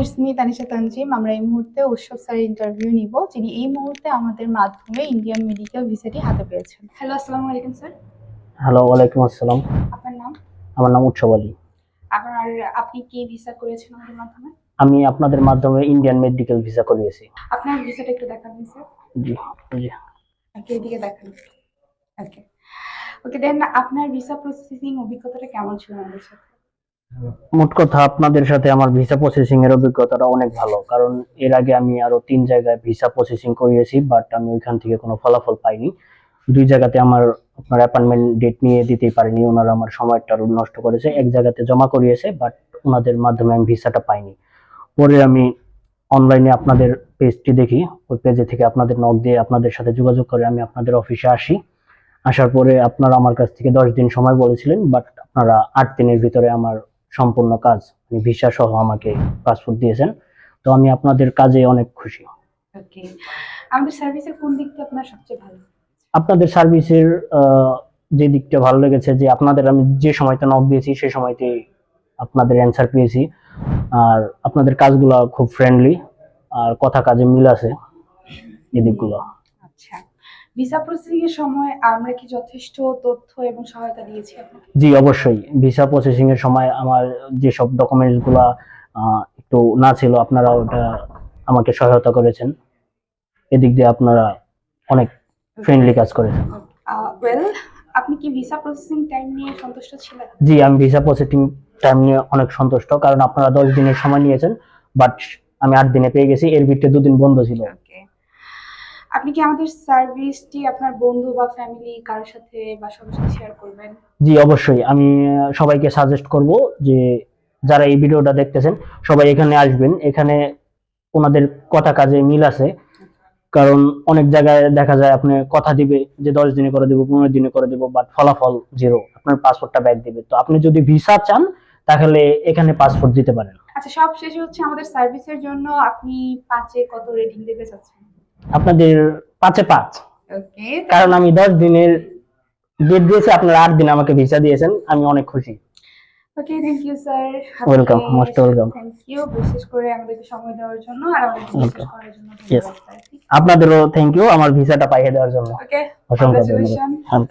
It's me Tanisha Tanzim আমরা এই মুহূর্তে উৎসব স্যারের ইন্টারভিউ নিব যিনি এই মুহূর্তে আমাদের মাধ্যমে ইন্ডিয়ান মেডিকেল ভিসাটি হাতে পেয়েছেন। হ্যালো আসসালামু আলাইকুম স্যার হ্যালো ওয়ালাইকুম আসসালাম। আপনার নাম? আমার নাম উৎসব আলী। আপনার আপনি কি ভিসা করেছেন আমাদের মাধ্যমে? আমি আপনাদের মাধ্যমে ইন্ডিয়ান মেডিকেল ভিসা করিয়েছি। আপনার ভিসাটা একটু দেখাবেন স্যার জি জি। ওকে এদিকে দেখান। ওকে ওকে দেন আপনার ভিসা প্রসেসিং অভিজ্ঞতাটা কেমন ছিল আমাদের সাথে? মোট কথা আপনাদের সাথে আমার ভিসা প্রসেসিং এর অভিজ্ঞতাটা অনেক ভালো। কারণ এর আগে আমি আরও তিন জায়গায় ভিসা প্রসেসিং করিয়েছি বাট আমি ওইখান থেকে কোনো ফলাফল পাইনি। দুই জায়গাতে আমার, আপনার অ্যাপয়েন্টমেন্ট ডেট নিয়ে দিতেই পারিনি, ওনারা আমার সময়টা নষ্ট করেছে। এক জায়গাতে জমা করিয়েছে বাট ওনাদের মাধ্যমে আমি ভিসাটা পাইনি। পরে আমি অনলাইনে আপনাদের পেজটি দেখি, ওই পেজে থেকে আপনাদের নক দিয়ে আপনাদের সাথে যোগাযোগ করে আমি আপনাদের অফিসে আসি। আসার পরে আপনারা আমার কাছ থেকে দশ দিন সময় বলেছিলেন বাট আপনারা আট দিনের ভিতরে আমার সম্পূর্ণ কাজ মানে ভিসা সহ আমাকে পাসপোর্ট দিয়েছেন। তো আমি আপনাদের কাজে অনেক খুশি। ওকে আমাদের সার্ভিসের কোন দিকটা আপনার সবচেয়ে ভালো? আপনাদের সার্ভিসের যে দিকটা ভালো লেগেছে যে আপনাদের আমি যে সময়তে নক দিয়েছি সেই সময়তে আপনাদের অ্যান্সার পেয়েছি। আর আপনাদের কাজগুলো খুব ফ্রেন্ডলি আর কথা কাজে মিল আছে এই দিকগুলো আচ্ছা। ভিসা প্রসেসিং এর সময় আমরা কি যথেষ্ট তথ্য এবং সহায়তা দিয়েছি আপনাকে? জি অবশ্যই। ভিসা প্রসেসিং এর সময় আমার যেসব ডকুমেন্টসগুলা একটু না ছিল আপনারা ওটা আমাকে সহায়তা করেছেন। এদিক দিয়ে আপনারা অনেক ফ্রেন্ডলি কাজ করেছেন। ওয়েল আপনি কি ভিসা প্রসেসিং টাইম নিয়ে সন্তুষ্ট ছিলেন? জি আমি ভিসা প্রসেসিং টাইম নিয়ে অনেক সন্তুষ্ট কারণ আপনারা দশ দিনের সময় নিয়েছেন বাট আমি আট দিনে পেয়ে গেছি এর ভিতরে দুদিন বন্ধ ছিল। আপনি কি আমাদের সার্ভিসটি আপনার বন্ধু বা ফ্যামিলি কারোর সাথে বা সবার সাথে শেয়ার করবেন? জি অবশ্যই। আমি সবাইকে সাজেস্ট করব যে যারা এই ভিডিওটা দেখতেছেন সবাই এখানে আসবেন। এখানে ওনাদের কথা কাজে মিল আছে। কারণ অনেক জায়গায় দেখা যায় আপনি কথা দিবে যে দশ দিনে করে দেবো পনেরো দিনে করে দেবো বাট ফলাফল জিরো আপনার পাসপোর্টটা ব্যাক দিবে। তো আপনি যদি ভিসা চান তাহলে এখানে পাসপোর্ট দিতে পারেন। আচ্ছা সব শেষে হচ্ছে আমাদের সার্ভিসের জন্য আপনি পাঁচে কত রেটিং দিতে চাচ্ছেন? আপনাদের পাঁচে পাঁচ। কারণ আমি দশ দিনের ডেট দিয়েছি আপনারা আট দিন আমাকে ভিসা দিয়েছেন আমি অনেক খুশি। Okay thank you sir Welcome, most welcome. Thank you বিশেষ করে আমাদেরকে সময় দেওয়ার জন্য আর আমাদেরকে বিশ্বাস করার জন্য Yes. ধন্যবাদ স্যার আপনাদেরও থ্যাংক ইউ আমার ভিসাটা পাইয়ে দেওয়ার জন্য। ওকে অসংখ্য ধন্যবাদ.